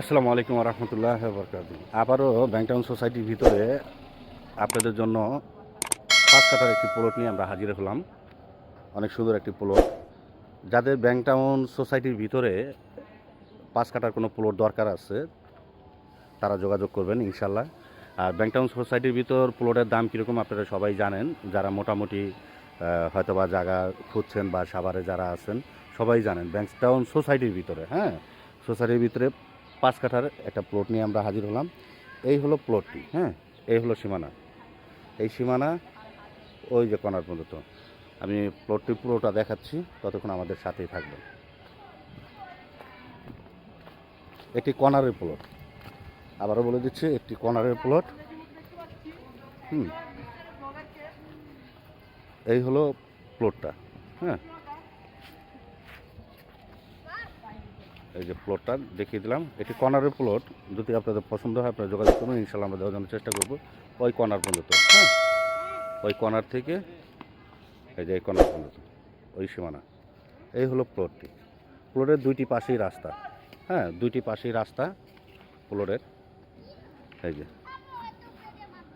আসসালামু আলাইকুম রহমতুল্লাহ বরকাত আবারও ব্যাংকটাউন সোসাইটির ভিতরে আপনাদের জন্য পাঁচ কাটার একটি প্লট নিয়ে আমরা হাজির হলাম। অনেক সুন্দর একটি প্লট যাদের ব্যাংকটাউন সোসাইটির ভিতরে পাঁচ কাটার কোনো প্লট দরকার আছে, তারা যোগাযোগ করবেন ইনশাল্লাহ আর ব্যাংকটাউন সোসাইটির ভিতর প্লটের দাম কীরকম আপনারা সবাই জানেন। যারা মোটামুটি হয়তোবা জায়গা খুঁজছেন বা সাভারে যারা আছেন, সবাই জানেন ব্যাংকটাউন সোসাইটির ভিতরে হ্যাঁ? সোসাইটির ভিতরে পাঁচ কাঠার একটা প্লট নিয়ে আমরা হাজির হলাম। এই হলো প্লটটি হ্যাঁ? এই হলো সীমানা। এই সীমানা ওই যে কর্নার পর্যন্ত। আমি প্লটটি পুরোটা দেখাচ্ছি, ততক্ষণ আমাদের সাথেই থাকবেন। একটি কর্নারের প্লট আবারও বলে দিচ্ছি, একটি কর্নারের প্লট হুম। এই হলো প্লটটা হ্যাঁ? এই যে প্লটটা দেখিয়ে দিলাম এটি কর্নারের প্লট যদি আপনাদের পছন্দ হয়, আপনারা যোগাযোগ করুন ইনশাল্লাহ আমরা দেওয়ার জন্য চেষ্টা করব ওই কর্নার পর্যন্ত হ্যাঁ? ওই কর্নার থেকে, এই যে এই কর্নার পর্যন্ত, ওই সীমানা। এই হলো প্লটটি প্লটের দুইটি পাশেই রাস্তা হ্যাঁ? দুইটি পাশেই রাস্তা প্লটের এই যে।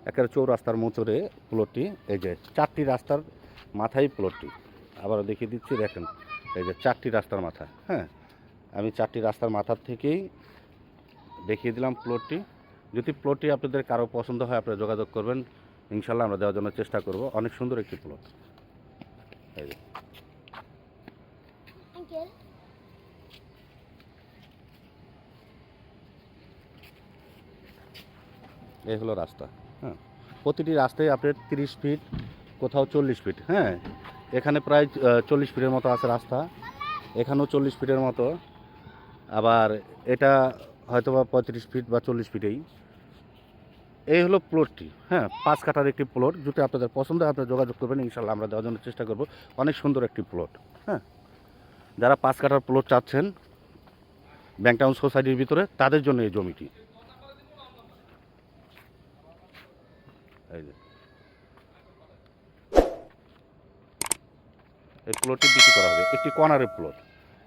একের চৌরাস্তার মোচরে প্লটটি এই যে চারটি রাস্তার মাথায় প্লটটি আবারও দেখিয়ে দিচ্ছি, দেখেন, এই যে চারটি রাস্তার মাথা হ্যাঁ? আমি চারটি রাস্তার মাথার থেকেই দেখিয়ে দিলাম প্লটটি যদি প্লটটি আপনাদের কারও পছন্দ হয় আপনারা যোগাযোগ করবেন। ইনশাল্লাহ আমরা দেওয়ার জন্য চেষ্টা করব। অনেক সুন্দর একটি প্লট এই এই হলো রাস্তা হ্যাঁ। প্রতিটি রাস্তায় আপনার তিরিশ ফিট কোথাও চল্লিশ ফিট হ্যাঁ। এখানে প্রায় চল্লিশ ফিটের মতো আছে রাস্তা। এখানেও চল্লিশ ফিটের মতো। আবার এটা হয়তো বা পঁয়ত্রিশ ফিট বা চল্লিশ ফিটেই এই। হলো প্লটটি হ্যাঁ পাঁচ কাটার একটি প্লট যদি আপনাদের পছন্দ আপনারা যোগাযোগ করবেন ইনশাল্লাহ আমরা দেওয়ার জন্য চেষ্টা করব। অনেক সুন্দর একটি প্লট হ্যাঁ। যারা পাঁচ কাটার প্লট চাচ্ছেন ব্যাংটাউন সোসাইটির ভিতরে, তাদের জন্য এই জমিটি। এই এই প্লটটি বিক্রি করা হবে, একটি কর্নারের প্লট